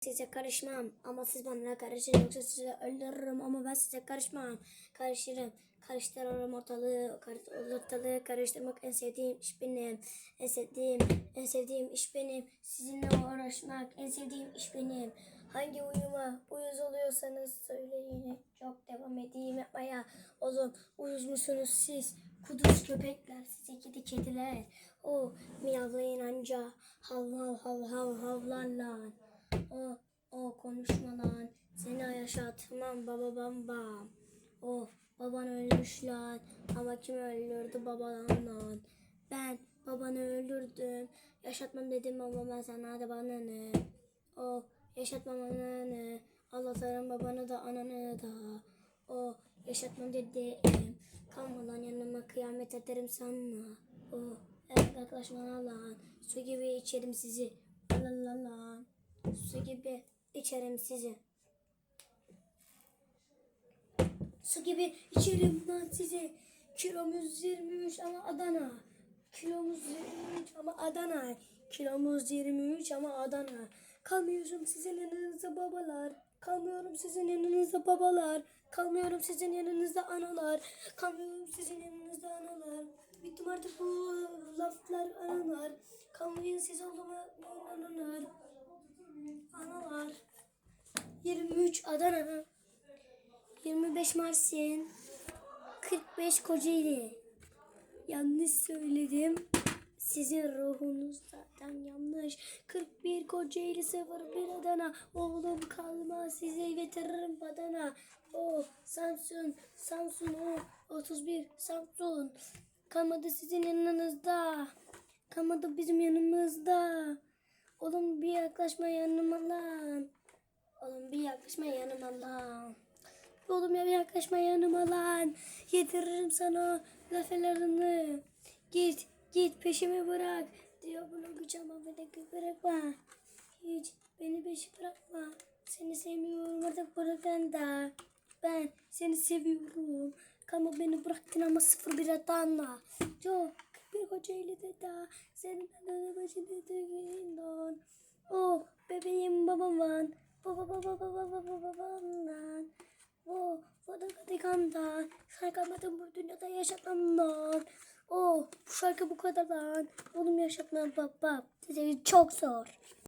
Size karışmam ama siz bana karışın yoksa sizi öldürürüm ama ben size karışmam. Karışırım. Karıştırırım ortalığı, ortalığı karıştırmak en sevdiğim iş benim. En sevdiğim, en sevdiğim iş benim. Sizinle uğraşmak en sevdiğim iş benim. Hangi uyuma uyuz oluyorsanız söyleyin. Çok devam edeyim yapmaya. Oğlum uyuz musunuz siz? Kuduz köpekler, siz kedi kediler. O miyavlayın anca. Hav hav hav hav havlarla. O, o konuşma lan. Seni yaşatmam baba bam bam. O baban ölmüş lan. Ama kim öldürdü babadan lan. Ben babanı öldürdüm. Yaşatmam dedim ama ben sana da bana ne. O yaşatmam ananı. Anlatırım babanı da ananı da. O yaşatmam dedim. Kalma lan yanıma kıyamet ederim sana. O evet yaklaşma lan. Su gibi içerim sizi. La la la. Su gibi içerim sizi. Su gibi içerim lan sizi. Kilomuz 23 ama Adana. Kilomuz 23 ama Adana. Kilomuz 23 ama Adana. Kalmıyorum sizin yanınızda babalar. Kalmıyorum sizin yanınızda babalar. Kalmıyorum sizin yanınızda analar. Kalmıyorum sizin yanınızda analar. Bittim artık bu laflar analar. Kalmayın siz olduğuma. Analar. 23 Adana. 25 Mersin. 45 Kocaeli. Yanlış söyledim. Sizin ruhunuz zaten yanlış. 41 Kocaeli 01 Adana. Oğlum kalma size getiririm badana. O Samsun, Samsun o 31 Samsun. Kalmadı sizin yanınızda. Kalmadı bizim yanımızda. Oğlum bir yaklaşma yanıma lan. Oğlum bir yaklaşma yanıma lan. Oğlum ya bir yaklaşma yanıma lan. Yediririm sana laflarını. Git git peşimi bırak. Diyor bunu ama beni bırakma. Hiç beni peşi bırakma. Seni sevmiyorum artık bırakın da. Ben seni seviyorum. Kalma beni bıraktın ama sıfır bir hatanla. Çok bir kocaeli de da. Senin adını başını tüyünden. Oh bebeğim babamdan. Baba baba baba baba babamdan. Bana katikamdan. Sen kalmadın bu dünyada yaşatmamdan. Oh bu şarkı bu kadar lan. Oğlum yaşatmam baba. Size çok zor.